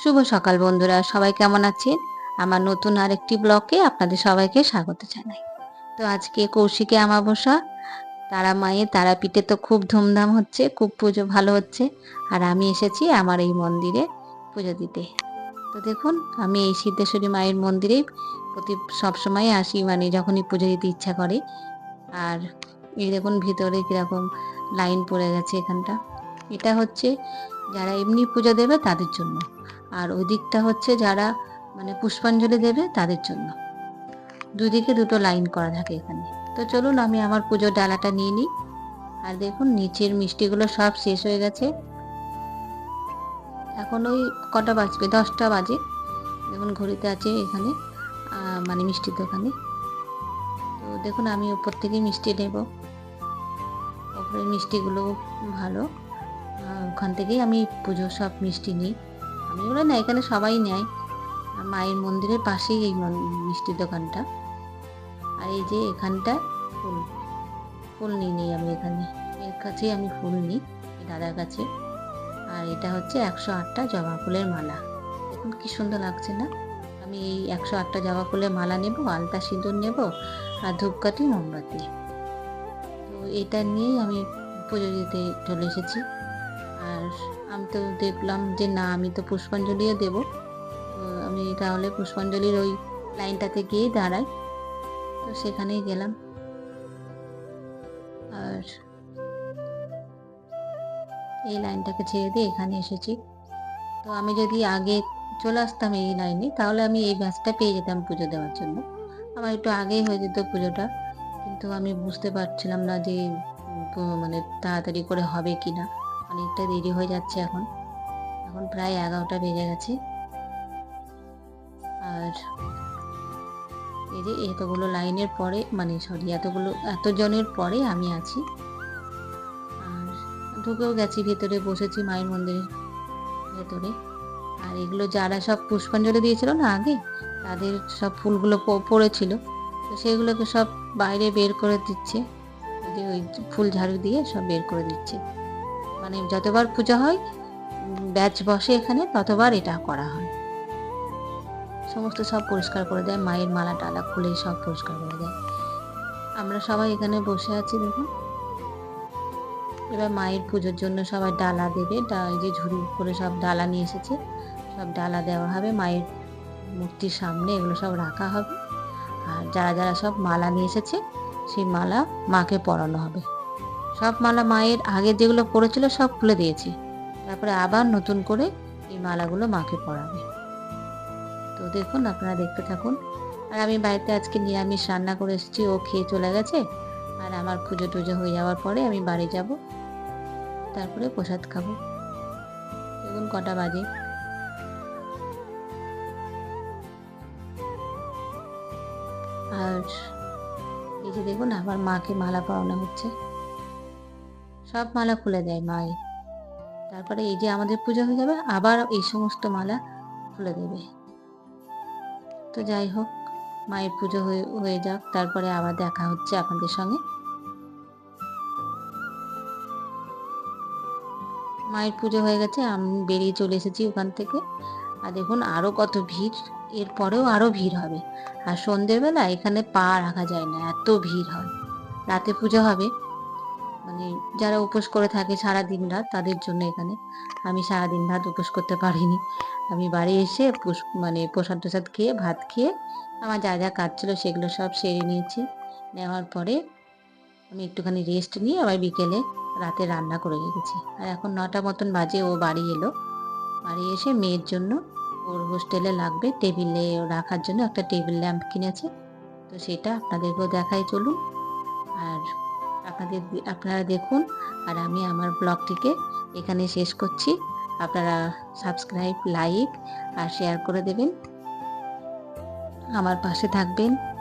শুভ সকাল বন্ধুরা, সবাই কেমন আছেন? আমার নতুন আরেকটি ব্লকে আপনাদের সবাইকে স্বাগত জানাই। তো আজকে কৌশিকে আমাবস্যা তারা মায়ের তারাপীঠে তো খুব ধুমধাম হচ্ছে, খুব পুজো ভালো হচ্ছে, আর আমি এসেছি আমার এই মন্দিরে পুজো দিতে। তো দেখুন, আমি এই সিদ্ধেশ্বরী মায়ের মন্দিরে প্রতি সবসময় আসি মানে যখনই পুজো দিতে ইচ্ছা করে। আর এই দেখুন, ভিতরে কীরকম লাইন পড়ে গেছে এখানটা। এটা হচ্ছে যারা এমনি পুজো দেবে তাদের জন্য। আর ওই দিকটা হচ্ছে যারা মানে পুষ্পাঞ্জলি দেবে তাদের জন্য। দুদিকে দুটো লাইন করা থাকে এখানে। তো চলুন আমি আমার পুজোর ডালাটা নিয়ে নিই। আর দেখুন, নিচের মিষ্টিগুলো সব শেষ হয়ে গেছে। এখন ওই কটা বাজবে? দশটা বাজে। দেখুন ঘড়িতে আছে এখানে মানে মিষ্টির দোকানে। তো দেখুন, আমি উপর থেকে মিষ্টি নেব। ওপরের মিষ্টিগুলো ভালো। ওখান থেকেই আমি পুজোর সব মিষ্টি নিই। আমি বলে না, এখানে সবাই নেয়। মায়ের মন্দিরের পাশেই এই মিষ্টির দোকানটা। আর এই যে এখানটা ফুল ফুল নিয়ে নিই আমি এখানে। এর কাছেই আমি ফুল নিই দাদার কাছে। আর এটা হচ্ছে একশো আটটা জবা ফুলের মালা। দেখুন কি সুন্দর লাগছে না? আমি এই একশো আটটা জবা ফুলের মালা নেব, আলতা সিঁদুর নেব আর ধূপকাঠি, মোমবাতি। তো এটা নিয়েই আমি পুজো দিতে চলে এসেছি। আর আমি তো দেখলাম যে না, আমি তো পুষ্পাঞ্জলিও দেব। তো আমি তাহলে পুষ্পাঞ্জলির ওই লাইনটাতে গিয়েই দাঁড়াই। তো সেখানেই গেলাম। আর এই লাইনটাকে ছেড়ে দিয়ে এখানে এসেছি। তো আমি যদি আগে চলে আসতাম এই লাইনে, তাহলে আমি এই ব্যাচটা পেয়ে যেতাম পুজো দেওয়ার জন্য। আমার একটু আগেই হয়ে যেত পুজোটা, কিন্তু আমি বুঝতে পারছিলাম না যে মানে তাড়াতাড়ি করে হবে কি না অনেকটা দেরি হয়ে যাচ্ছে এখন। এখন প্রায় এগারোটা বেজে গেছে। আর এই যে এতগুলো লাইনের পরে মানে সরি, এতগুলো, এতজনের পরে আমি আছি। আর ঢুকেও গেছি, ভেতরে বসেছি মায়ের মন্দিরের ভেতরে। আর এগুলো যারা সব পুষ্পাঞ্জলি দিয়েছিল না আগে, তাদের সব ফুলগুলো পড়েছিল। তো সেগুলোকে সব বাইরে বের করে দিচ্ছে। যে ওই ফুল ঝাড়ু দিয়ে সব বের করে দিচ্ছে। মানে যতবার পূজা হয়, ব্যাচ বসে এখানে ততবার এটা করা হয়। সমস্ত সব পরিষ্কার করে দেয়, মায়ের মালা টালা খুলে সব পরিষ্কার করে দেয়। আমরা সবাই এখানে বসে আছি, দেখুন। এবার মায়ের পুজোর জন্য সবাই ডালা দেবে এই যে ঝুড়ি করে সব ডালা নিয়ে এসেছে, সব ডালা দেওয়া হবে, মায়ের মূর্তির সামনে এগুলো সব রাখা হবে। আর যারা যারা সব মালা নিয়ে এসেছে, সেই মালা মাকে পরানো হবে। সব মালা মায়ের আগে যেগুলো পড়েছিল সব খুলে দিয়েছি। তারপরে আবার নতুন করে এই মালাগুলো মাকে পরাবে। তো দেখুন, আপনারা দেখতে থাকুন। আর আমি বাড়িতে আজকে নিরামিষ রান্না করে এসেছি, ও খেয়ে চলে গেছে। আর আমার পুজো টুজো হয়ে যাওয়ার পরে আমি বাড়ি যাব। তারপরে প্রসাদ খাব। দেখুন, কটা বাজে। আর এই যে দেখুন আবার মাকে মালা পরানো হচ্ছে। সব মালা খুলে দেয় মায়ের তারপরে এই যে আমাদের পুজো হয়ে যাবে, আবার এই সমস্ত মালা খুলে দেবে। তো যাই হোক, মায়ের পুজো হয়ে হয়ে যাক, তারপরে আবার দেখা হচ্ছে আপনাদের সঙ্গে। মায়ের পুজো হয়ে গেছে, আমি বেরিয়ে চলে এসেছি ওখান থেকে। আর দেখুন আরও কত ভিড়, এরপরেও আরও ভিড় হবে। আর সন্ধ্যেবেলা এখানে পা রাখা যায় না, এত ভিড় হয়। রাতে পুজো হবে। মানে যারা উপোস করে থাকে সারা দিন রাত, তাদের জন্য এখানে আমি সারা দিন রাত উপোস করতে পারিনি। আমি বাড়ি এসে মানে প্রসাদ টসাদ খেয়ে, ভাত খেয়ে আমার যা যা কাজ ছিল সেগুলো সব সেরে নিয়েছি। নেওয়ার পরে আমি একটুখানি রেস্ট নিয়ে আবার বিকেলে রাতে রান্না করে রেখেছি। আর এখন নটা মতন বাজে, ও বাড়ি এলো। বাড়ি এসে মেয়ের জন্য ওর হোস্টেলে লাগবে টেবিলে রাখার জন্য একটা টেবিল ল্যাম্প কিনেছে। তো সেটা আপনাদেরকেও দেখাই চলুন। আর আপনাদের আপনারা দেখুন আর আমি আমার ব্লগটিকে এখানে শেষ করছি। আপনারা সাবস্ক্রাইব লাইক আর শেয়ার করে দেবেন। আমার পাশে থাকবেন।